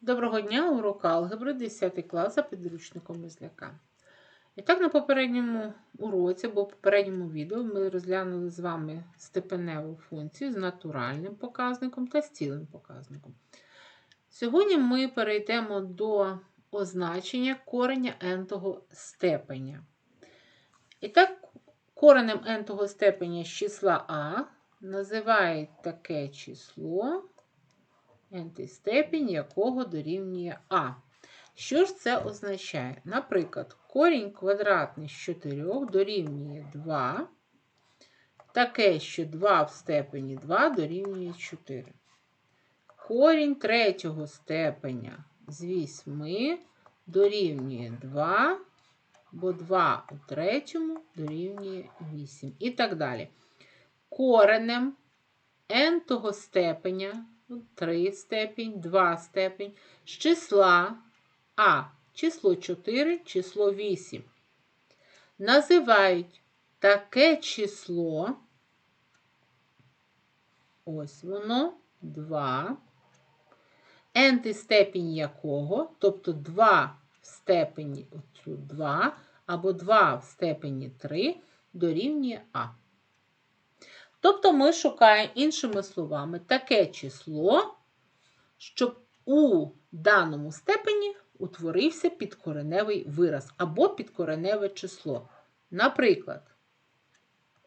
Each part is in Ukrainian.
Доброго дня, урок алгебри, 10 клас за підручником Мисляка. І так, на попередньому уроці або попередньому відео ми розглянули з вами степеневу функцію з натуральним показником та з цілим показником. Сьогодні ми перейдемо до означення кореня n-того степеня. І так, коренем n-того степеня з числа а називають таке число n степінь якого дорівнює А. Що ж це означає? Наприклад, корінь квадратний з 4 дорівнює 2, таке, що 2 в степені 2 дорівнює 4. Корінь третього степеня з 8 дорівнює 2, бо 2 у третьому дорівнює 8. І так далі. Коренем n того степеня 3 степінь, 2 степінь, з числа А, число 4, число 8. Називають таке число, ось воно, 2, n степінь якого, тобто 2 в степені 2, або 2 в степені 3 дорівнює А. Тобто ми шукаємо, іншими словами, таке число, щоб у даному степені утворився підкореневий вираз або підкореневе число. Наприклад,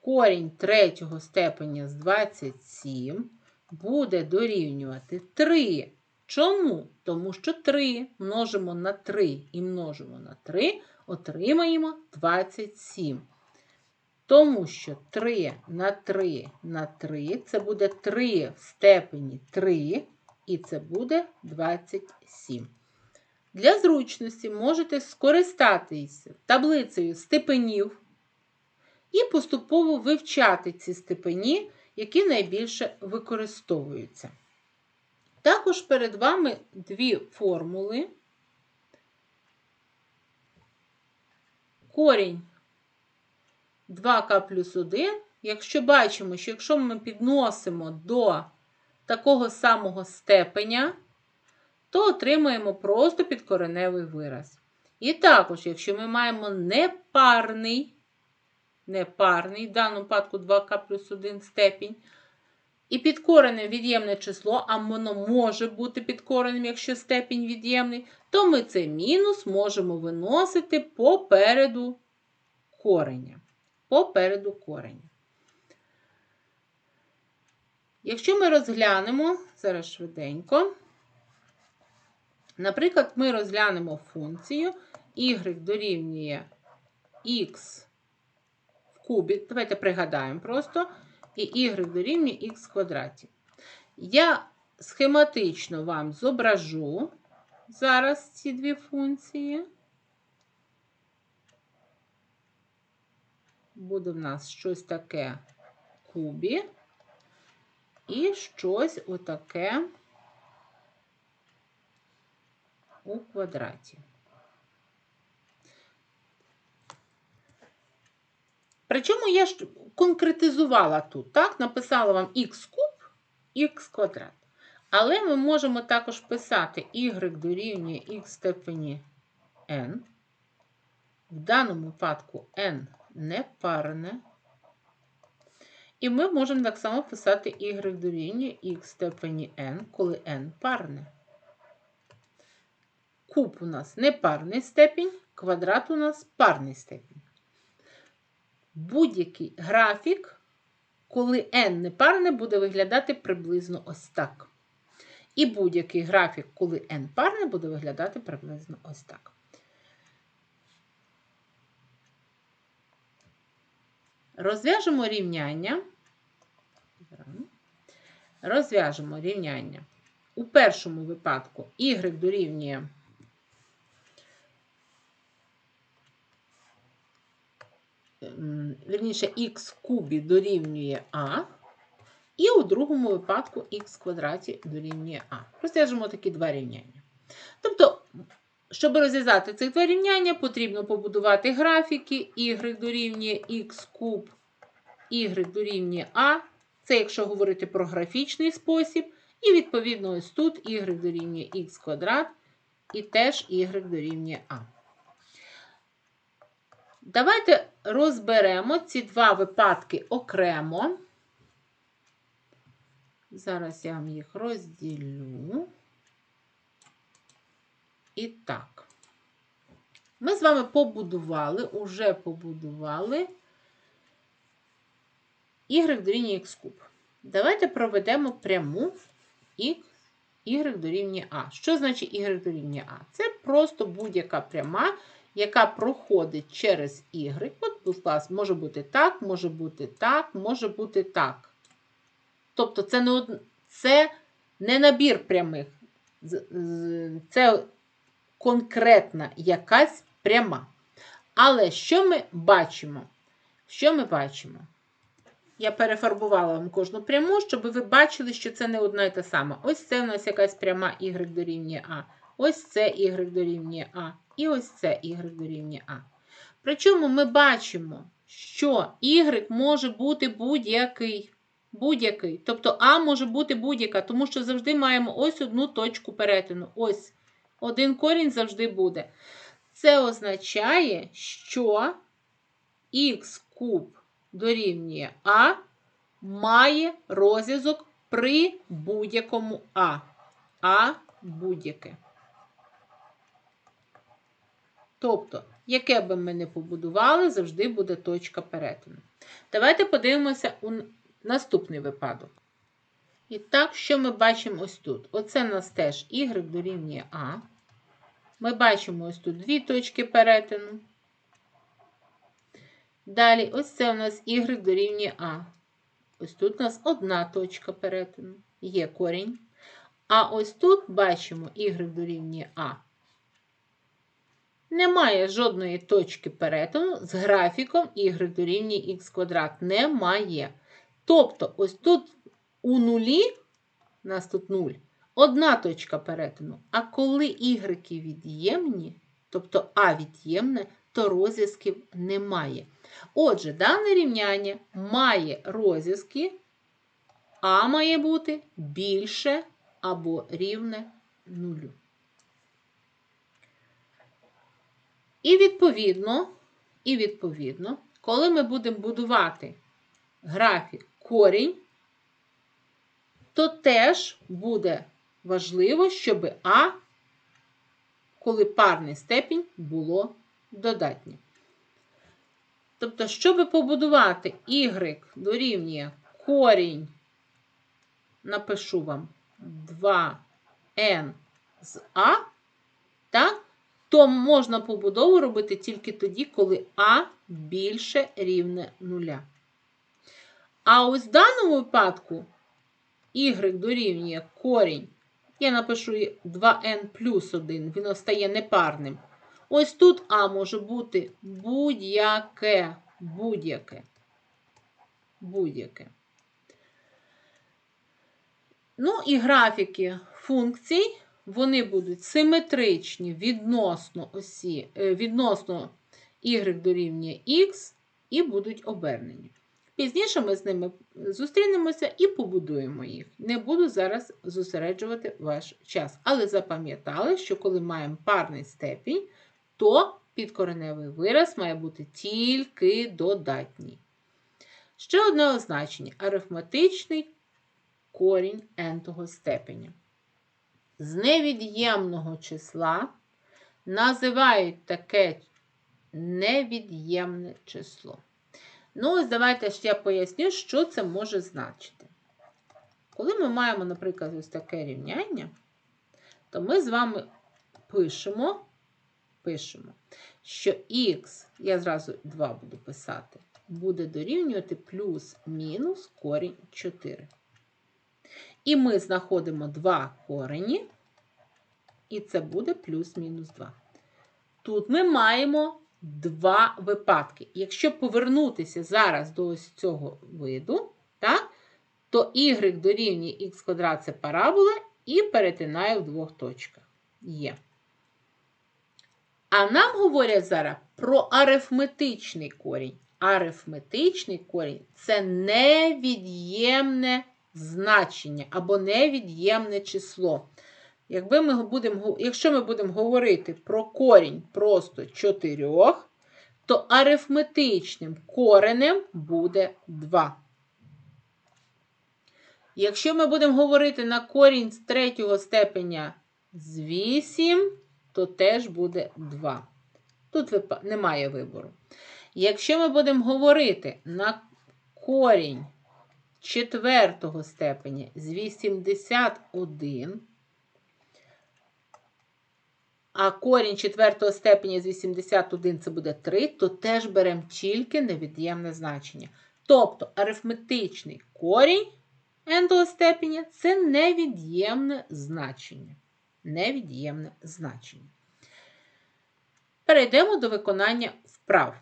корінь третього степеня з 27 буде дорівнювати 3. Чому? Тому що 3 множимо на 3 і множимо на 3, отримаємо 27. Тому що 3 на 3 на 3 це буде 3 в степені 3, і це буде 27. Для зручності можете скористатися таблицею степенів і поступово вивчати ці степені, які найбільше використовуються. Також перед вами дві формули. Корінь 2к плюс 1, якщо бачимо, що якщо ми підносимо до такого самого степеня, то отримаємо просто підкореневий вираз. І також, якщо ми маємо непарний, непарний, в даному випадку 2к плюс 1 степінь, і підкорене від'ємне число, а воно може бути підкореним, якщо степінь від'ємний, то ми цей мінус можемо виносити попереду кореня попереду кореня. Якщо ми розглянемо, зараз швиденько, наприклад, ми розглянемо функцію y дорівнює x в кубі, давайте пригадаємо просто, і y дорівнює x в квадраті. Я схематично вам зображу зараз ці дві функції. Буде в нас щось таке кубі і щось отаке у квадраті. Причому я ж конкретизувала тут, так? Написала вам х куб, х квадрат. Але ми можемо також писати y дорівнює х степені n. В даному випадку n непарне. І ми можемо так само писати y дорівнює х степені n, коли n парне. Куб у нас непарний степінь, квадрат у нас парний степінь. Будь-який графік, коли n непарне, буде виглядати приблизно ось так. І будь-який графік, коли n парне, буде виглядати приблизно ось так. Розв'яжемо рівняння. Розв'яжемо рівняння. У першому випадку y дорівнює вірніше, х кубі дорівнює А, і у другому випадку х квадраті дорівнює А. Розв'яжемо такі два рівняння. Тобто, щоб розв'язати ці два рівняння, потрібно побудувати графіки y дорівнює х куб, y дорівнює А. Це якщо говорити про графічний спосіб. І відповідно ось тут y дорівнює х квадрат і теж y дорівнює а. Давайте розберемо ці два випадки окремо. Зараз я вам їх розділю. І так. Ми з вами побудували, уже побудували y дорівнює х куб. Давайте проведемо пряму y дорівнює А. Що значить y дорівнює А? Це просто будь-яка пряма, яка проходить через y. От, будь ласка, може бути так, може бути так, може бути так. Тобто це не, од... це не набір прямих. Це конкретна якась пряма. Але що ми бачимо? Що ми бачимо? Я перефарбувала вам кожну пряму, щоб ви бачили, що це не одна і та сама. Ось це у нас якась пряма y дорівнює А. Ось це y дорівнює А. І ось це y дорівнює А. Причому ми бачимо, що y може бути будь-який. Будь-який. Тобто А може бути будь-яка, тому що завжди маємо ось одну точку перетину. Ось один корінь завжди буде. Це означає, що х куб дорівнює А має розв'язок при будь-якому А. А будь-яке. Тобто, яке би ми не побудували, завжди буде точка перетину. Давайте подивимося у наступний випадок. І так, що ми бачимо ось тут? Оце у нас теж y дорівнює А. Ми бачимо ось тут дві точки перетину. Далі, ось це у нас y дорівнює А. Ось тут у нас одна точка перетину, є корінь. А ось тут бачимо y дорівнює А. Немає жодної точки перетину з графіком y дорівнює х квадрат. Немає. Тобто, ось тут у нулі, у нас тут 0, одна точка перетину. А коли y від'ємні, тобто А від'ємне, то розв'язків немає. Отже, дане рівняння має розв'язки, А має бути більше або рівне нулю. І відповідно, і відповідно, коли ми будемо будувати графік корінь, то теж буде важливо, щоб А, коли парний степінь, було додатнє. Тобто, щоб побудувати y дорівнює корінь, напишу вам 2n з А, так, то можна побудову робити тільки тоді, коли А більше рівне нуля. А ось в даному випадку y дорівнює корінь, я напишу 2n плюс 1, він стає непарним. Ось тут А може бути будь-яке, будь-яке. Будь-яке. Ну і графіки функцій, вони будуть симетричні відносно осі, е, відносно y дорівнює x і будуть обернені. Пізніше ми з ними зустрінемося і побудуємо їх. Не буду зараз зосереджувати ваш час. Але запам'ятали, що коли маємо парний степінь, то підкореневий вираз має бути тільки додатній. Ще одне означення арифметичний корінь n-того степеня. З невід'ємного числа називають таке невід'ємне число. Ну, ось давайте ще поясню, що це може значити. Коли ми маємо, наприклад, ось таке рівняння, то ми з вами пишемо пишемо, що х, я зразу 2 буду писати, буде дорівнювати плюс-мінус корінь 4. І ми знаходимо два корені, і це буде плюс-мінус 2. Тут ми маємо два випадки. Якщо повернутися зараз до ось цього виду, так, то y дорівнює х квадрат це парабола і перетинає в двох точках. Є. А нам говорять зараз про арифметичний корінь. Арифметичний корінь це невід'ємне значення або невід'ємне число. Якби ми будемо, якщо ми будемо говорити про корінь просто 4, то арифметичним коренем буде 2. Якщо ми будемо говорити на корінь з третього степеня з 8, то теж буде 2. Тут немає вибору. Якщо ми будемо говорити на корінь четвертого степеня з 81, а корінь четвертого степеня з 81 це буде 3, то теж беремо тільки невід'ємне значення. Тобто арифметичний корінь n степеня це невід'ємне значення. Невід'ємне значення. Перейдемо до виконання вправ.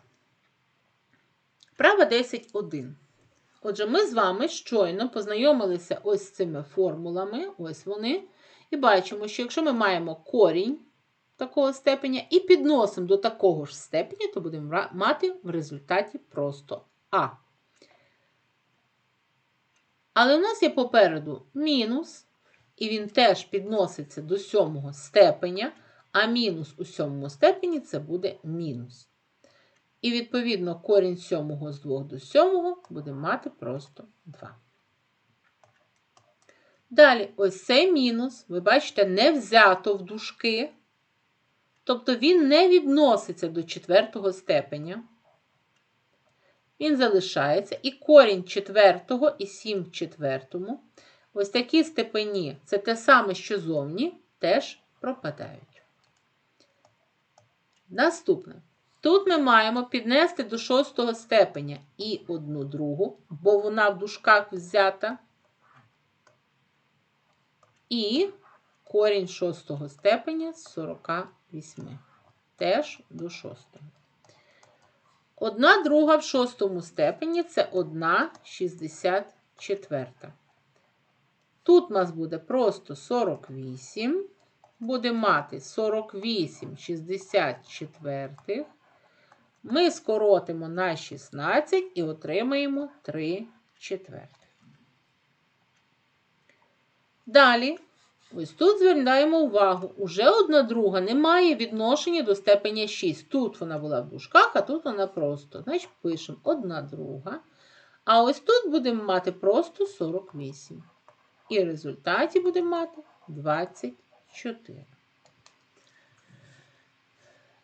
Вправа 10.1. Отже, ми з вами щойно познайомилися ось з цими формулами, ось вони, і бачимо, що якщо ми маємо корінь такого степеня і підносимо до такого ж степеня, то будемо мати в результаті просто А. Але у нас є попереду мінус, і він теж підноситься до сьомого степеня, а мінус у сьомому степені це буде мінус. І відповідно корінь сьомого з 2 до сьомого буде мати просто 2. Далі, ось цей мінус, ви бачите, не взято в дужки. Тобто він не відноситься до четвертого степеня. Він залишається. І корінь четвертого і 7 в четвертому. Ось такі степені, це те саме, що зовні, теж пропадають. Наступне. Тут ми маємо піднести до шостого степеня і одну другу, бо вона в дужках взята. І корінь шостого степеня з 48. Теж до шостого. Одна друга в шостому степені це 1 64. Тут у нас буде просто 48. Буде мати 48 64. Ми скоротимо на 16 і отримаємо 3 четвертих. Далі, ось тут звертаємо увагу, уже одна друга не має відношення до степеня 6. Тут вона була в дужках, а тут вона просто. Значить, пишемо одна друга. А ось тут будемо мати просто 48. І в результаті будемо мати 24.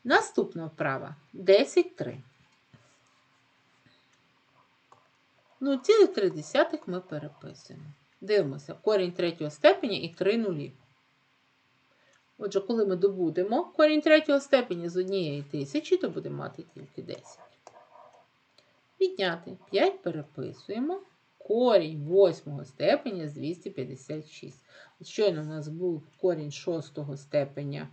Наступна вправа 10,3. Ну, цілих 3 десятих ми переписуємо. Дивимося, корінь третього степеня і 3 нулі. Отже, коли ми добудемо корінь третього степеня з однієї тисячі, то будемо мати тільки 10. Відняти 5 переписуємо. Корінь восьмого степеня з 256. От щойно у нас був корінь шостого степеня.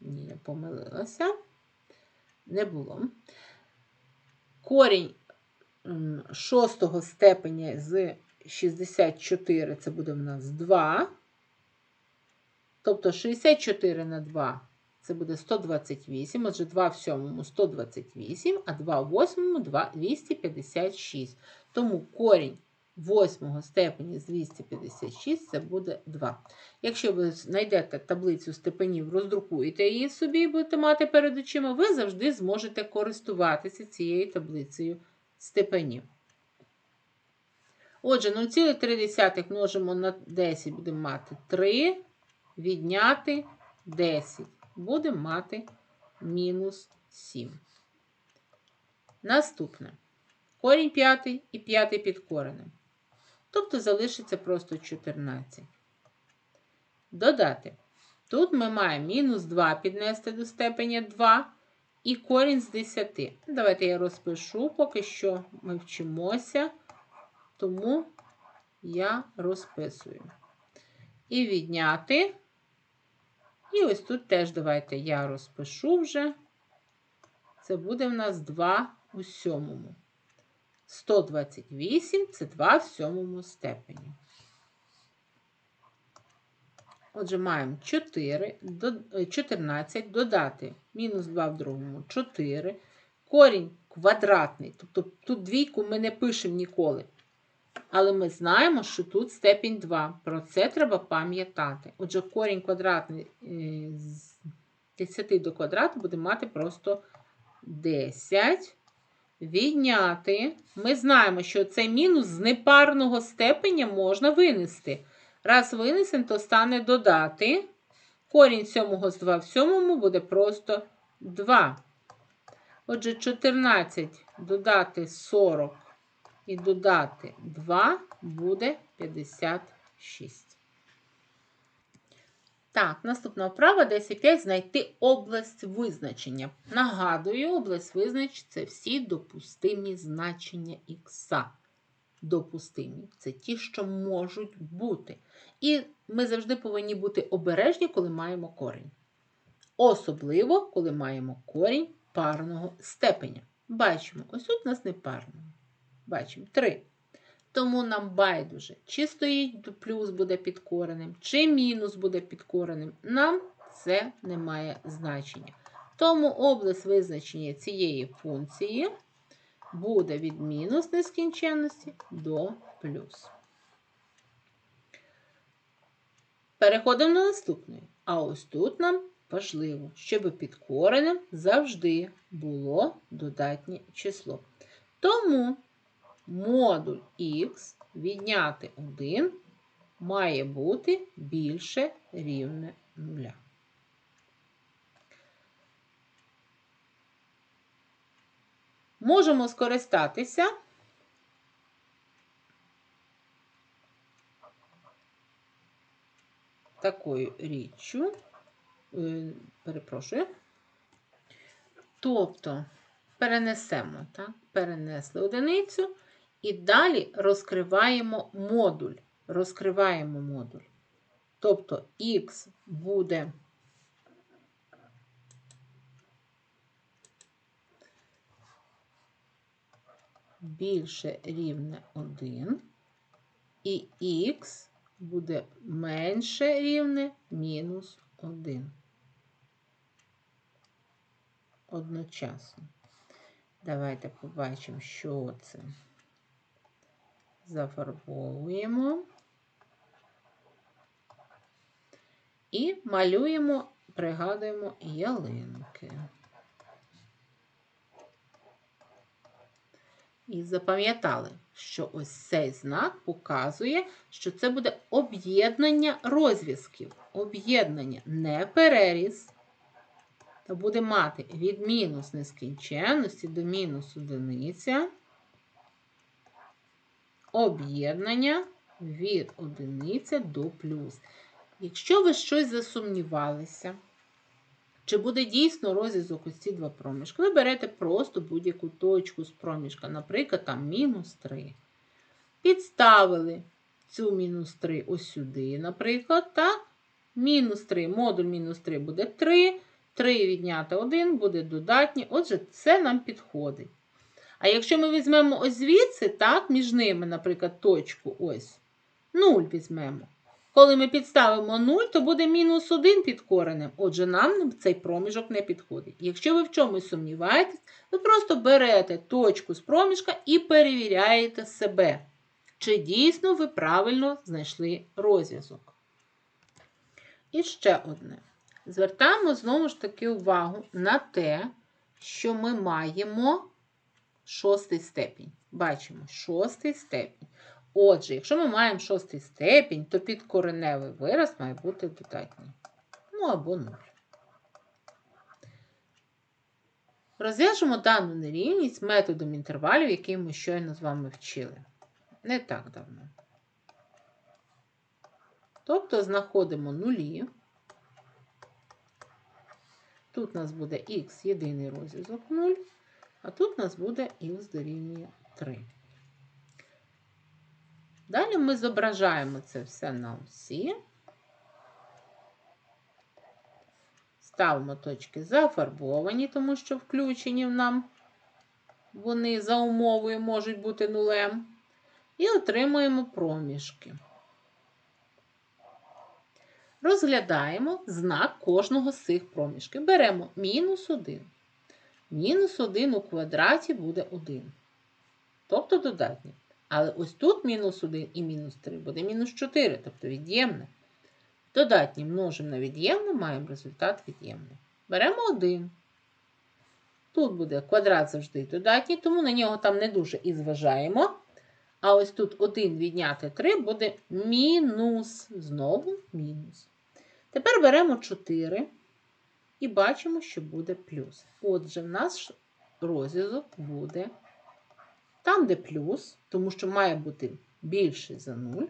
Ні, я помилилася. Не було. Корінь шостого степеня з 64 це буде в нас 2. Тобто 64 на 2 це буде 128. Отже, 2 в сьомому 128, а 2 в восьмому 256. Тому корінь восьмого степені з 256 це буде 2. Якщо ви знайдете таблицю степенів, роздрукуєте її собі і будете мати перед очима, ви завжди зможете користуватися цією таблицею степенів. Отже, 0,3 множимо на 10, будемо мати 3, відняти 10. Будемо мати мінус 7. Наступне. Корінь 5 і 5 під коренем. Тобто залишиться просто 14. Додати. Тут ми маємо мінус 2 піднести до степеня 2 і корінь з 10. Давайте я розпишу, поки що ми вчимося, тому я розписую. І відняти. І ось тут теж давайте я розпишу вже. Це буде в нас 2 у сьомому. 128 це 2 в сьомому степені. Отже, маємо 4, е, 14 додати мінус 2 в другому 4. Корінь квадратний. Тобто тут двійку ми не пишемо ніколи. Але ми знаємо, що тут степінь 2. Про це треба пам'ятати. Отже, корінь квадратний е, з 10 до квадрату буде мати просто 10. Відняти. Ми знаємо, що цей мінус з непарного степеня можна винести. Раз винесемо, то стане додати. Корінь 7 з 2 в 7 буде просто 2. Отже, 14 додати 40 і додати 2 буде 56. Так, наступна вправа 10.5 знайти область визначення. Нагадую, область визначення це всі допустимі значення х. Допустимі. Це ті, що можуть бути. І ми завжди повинні бути обережні, коли маємо корінь. Особливо, коли маємо корінь парного степеня. Бачимо, ось тут у нас не парного. Бачимо 3. Тому нам байдуже, чи стоїть плюс буде підкореним, чи мінус буде підкореним. Нам це не має значення. Тому область визначення цієї функції буде від мінус нескінченності до плюс. Переходимо до наступної. А ось тут нам важливо, щоб під коренем завжди було додатнє число. Тому модуль х відняти 1 має бути більше рівне 0. Можемо скористатися такою річчю, е, перепрошую, тобто перенесемо, так? перенесли одиницю і далі розкриваємо модуль. Розкриваємо модуль. Тобто х буде більше рівне 1, і х буде менше рівне мінус 1. Одночасно. Давайте побачимо, що це. Зафарбовуємо і малюємо, пригадуємо ялинки. І запам'ятали, що ось цей знак показує, що це буде об'єднання розв'язків. Об'єднання не переріз. Та буде мати від мінус нескінченності до мінус одиниця. Об'єднання від одиниця до плюс. Якщо ви щось засумнівалися, чи буде дійсно розв'язок ось ці два проміжки, ви берете просто будь-яку точку з проміжка, наприклад, там мінус 3. Підставили цю мінус 3 ось сюди, наприклад, так? Мінус 3, модуль мінус 3 буде 3. 3 відняти 1 буде додатні. Отже, це нам підходить. А якщо ми візьмемо ось звідси, так, між ними, наприклад, точку ось 0 візьмемо. Коли ми підставимо 0, то буде мінус 1 під коренем. Отже, нам цей проміжок не підходить. Якщо ви в чомусь сумніваєтесь, ви просто берете точку з проміжка і перевіряєте себе, чи дійсно ви правильно знайшли розв'язок. І ще одне. Звертаємо знову ж таки увагу на те, що ми маємо шостий степінь. Бачимо шостий степінь. Отже, якщо ми маємо шостий степінь, то підкореневий вираз має бути додатній. Ну або 0. Розв'яжемо дану нерівність методом інтервалів, який ми щойно з вами вчили. Не так давно. Тобто знаходимо нулі. Тут у нас буде х єдиний розв'язок 0, а тут у нас буде х дорівнює 3. Далі ми зображаємо це все на осі. Ставимо точки зафарбовані, тому що включені нам вони за умовою можуть бути нулем. І отримуємо проміжки. Розглядаємо знак кожного з цих проміжків. Беремо мінус 1. Мінус 1 у квадраті буде 1. Тобто додатнє. Але ось тут мінус 1 і мінус 3 буде мінус 4, тобто від'ємне. Додатні множимо на від'ємне, маємо результат від'ємний. Беремо 1. Тут буде квадрат завжди додатній, тому на нього там не дуже і зважаємо. А ось тут 1 відняти 3 буде мінус. Знову мінус. Тепер беремо 4 і бачимо, що буде плюс. Отже, в нас розв'язок буде там, де плюс, тому що має бути більше за 0,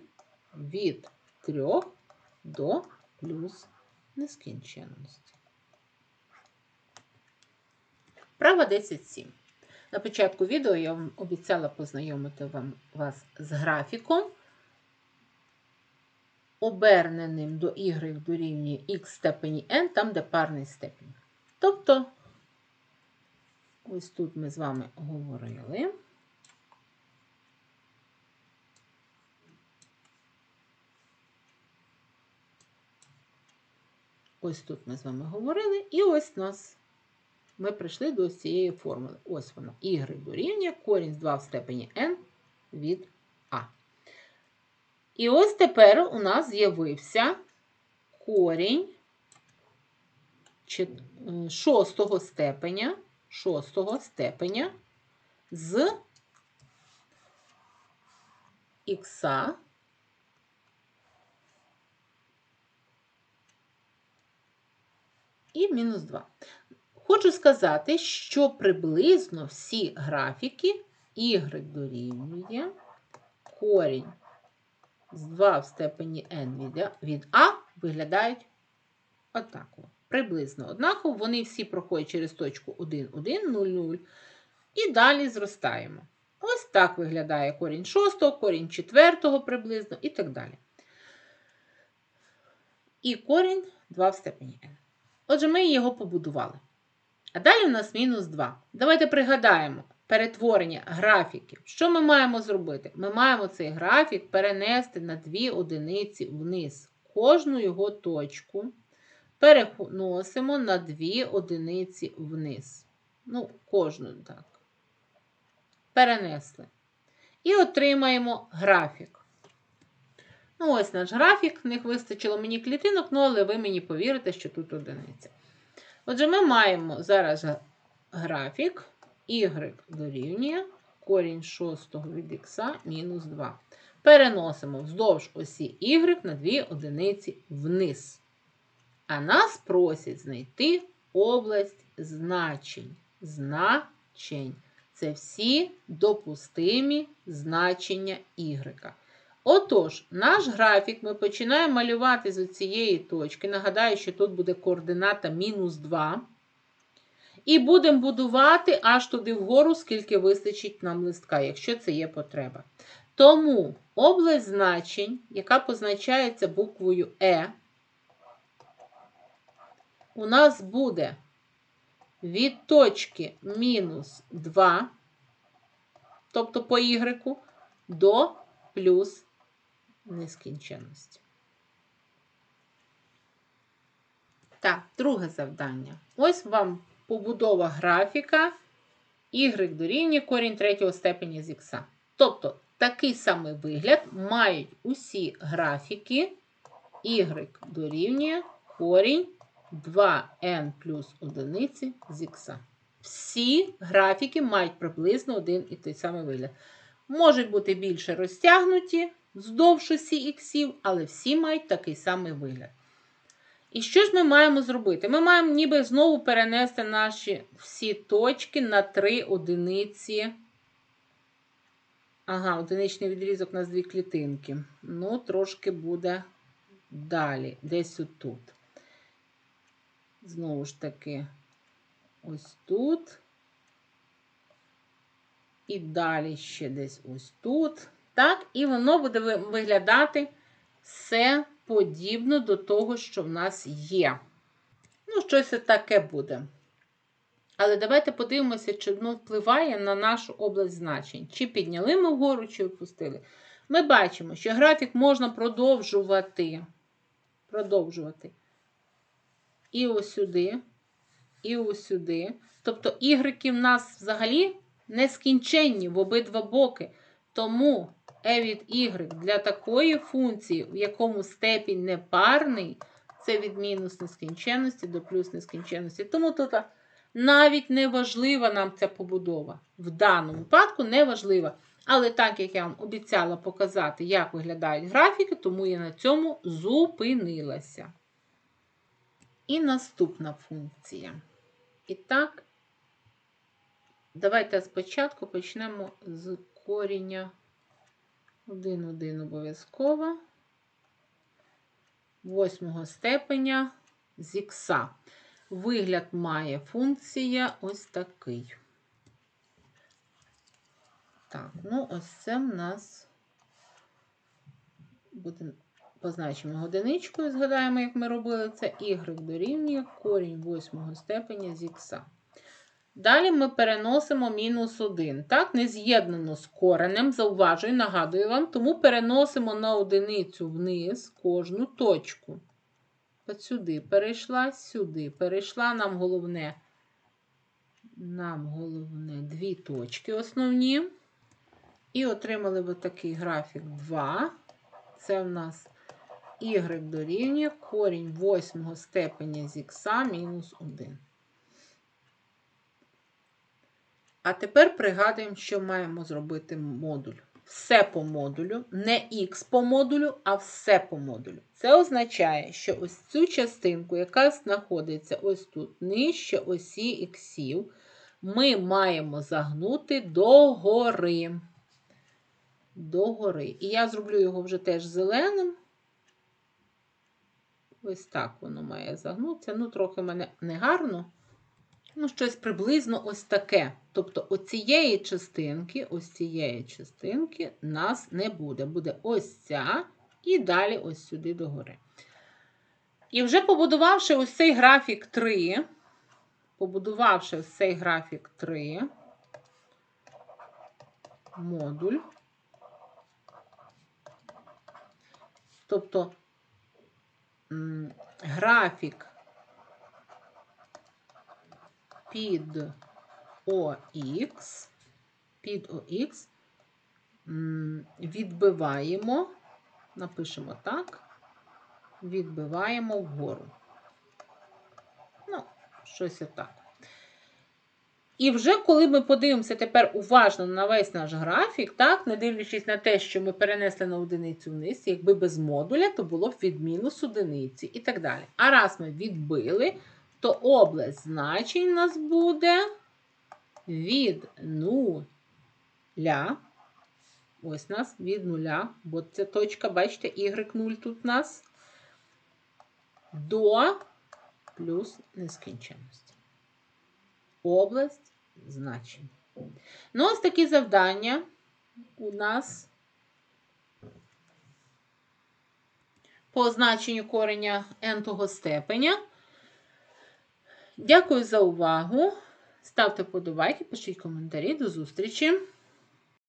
від 3 до плюс нескінченності. Права 10.7. На початку відео я вам обіцяла познайомити вам, вас з графіком, оберненим до y дорівнює x степені n, там, де парний степінь. Тобто, ось тут ми з вами говорили. Ось тут ми з вами говорили, і ось нас ми прийшли до цієї формули. Ось вона. Y дорівнює корінь з 2 в степені n від А. І ось тепер у нас з'явився корінь е, шостого степеня, шостого степеня з х і мінус 2. Хочу сказати, що приблизно всі графіки y дорівнює корінь з 2 в степені n від А виглядають однаково. Приблизно однаково. Вони всі проходять через точку 1, 1, 0, 0. І далі зростаємо. Ось так виглядає корінь 6, корінь 4 приблизно і так далі. І корінь 2 в степені n. Отже, ми його побудували. А далі у нас мінус 2. Давайте пригадаємо перетворення графіків. Що ми маємо зробити? Ми маємо цей графік перенести на дві одиниці вниз. Кожну його точку переносимо на дві одиниці вниз. Ну, кожну так. Перенесли. І отримаємо графік. Ну, ось наш графік. В них вистачило мені клітинок, ну, але ви мені повірите, що тут одиниця. Отже, ми маємо зараз графік y дорівнює корінь 6 від х мінус 2. Переносимо вздовж осі y на дві одиниці вниз. А нас просять знайти область значень. Значень. Це всі допустимі значення y. Отож, наш графік ми починаємо малювати з цієї точки. Нагадаю, що тут буде координата мінус 2. І будемо будувати аж туди вгору, скільки вистачить нам листка, якщо це є потреба. Тому область значень, яка позначається буквою Е, у нас буде від точки мінус 2, тобто по Y, до плюс нескінченності. Так, друге завдання. Ось вам побудова графіка y дорівнює корінь третього степені з х. Тобто, такий самий вигляд мають усі графіки y дорівнює корінь 2n плюс 1 з х. Всі графіки мають приблизно один і той самий вигляд. Можуть бути більше розтягнуті, вздовж осі іксів, але всі мають такий самий вигляд. І що ж ми маємо зробити? Ми маємо ніби знову перенести наші всі точки на три одиниці. Ага, одиничний відрізок у нас дві клітинки. Ну, трошки буде далі, десь отут. Знову ж таки, ось тут. І далі ще десь ось тут. Так, І воно буде виглядати все подібно до того, що в нас є. Ну, щось таке буде. Але давайте подивимося, чи воно впливає на нашу область значень. Чи підняли ми вгору, чи опустили. Ми бачимо, що графік можна продовжувати. Продовжувати. І ось сюди, і ось сюди. Тобто ігреки в нас взагалі нескінченні в обидва боки. Тому e від y для такої функції, в якому степінь непарний, це від мінус нескінченності до плюс нескінченності. Тому тут навіть не важлива нам ця побудова. В даному випадку не важлива. Але так як я вам обіцяла показати, як виглядають графіки, тому я на цьому зупинилася. І наступна функція. І так, давайте спочатку почнемо з коріння 1, 1 обов'язково, восьмого степеня з ікса. Вигляд має функція ось такий. Так, ну ось це в нас буде позначимо одиничкою, згадаємо, як ми робили це y дорівнює корінь восьмого степеня з х. Далі ми переносимо мінус 1. Так, не з'єднано з коренем, зауважую, нагадую вам, тому переносимо на одиницю вниз кожну точку. От сюди перейшла, сюди перейшла. Нам головне, нам головне дві точки основні. І отримали ви такий графік 2. Це в нас y дорівнює корінь восьмого степеня з х мінус 1. А тепер пригадуємо, що маємо зробити модуль. Все по модулю, не х по модулю, а все по модулю. Це означає, що ось цю частинку, яка знаходиться ось тут, нижче осі іксів, ми маємо загнути догори. Догори. І я зроблю його вже теж зеленим. Ось так воно має загнутися. Ну, трохи мене не гарно. Ну, щось приблизно ось таке. Тобто, оцієї частинки, ось цієї частинки нас не буде. Буде ось ця і далі ось сюди догори. І вже побудувавши ось цей графік 3, побудувавши ось цей графік 3, модуль, тобто графік під ОХ, під ОХ відбиваємо, напишемо так, відбиваємо вгору. Ну, щось отак. І вже коли ми подивимося тепер уважно на весь наш графік, так, не дивлячись на те, що ми перенесли на одиницю вниз, якби без модуля, то було б від мінус одиниці і так далі. А раз ми відбили, то область значень у нас буде від нуля. Ось нас від нуля, бо це точка, бачите, y0 тут у нас до плюс нескінченності. Область значень. Ну, ось такі завдання у нас по значенню кореня n-того степеня. Дякую за увагу. Ставте подобайки, пишіть коментарі. До зустрічі!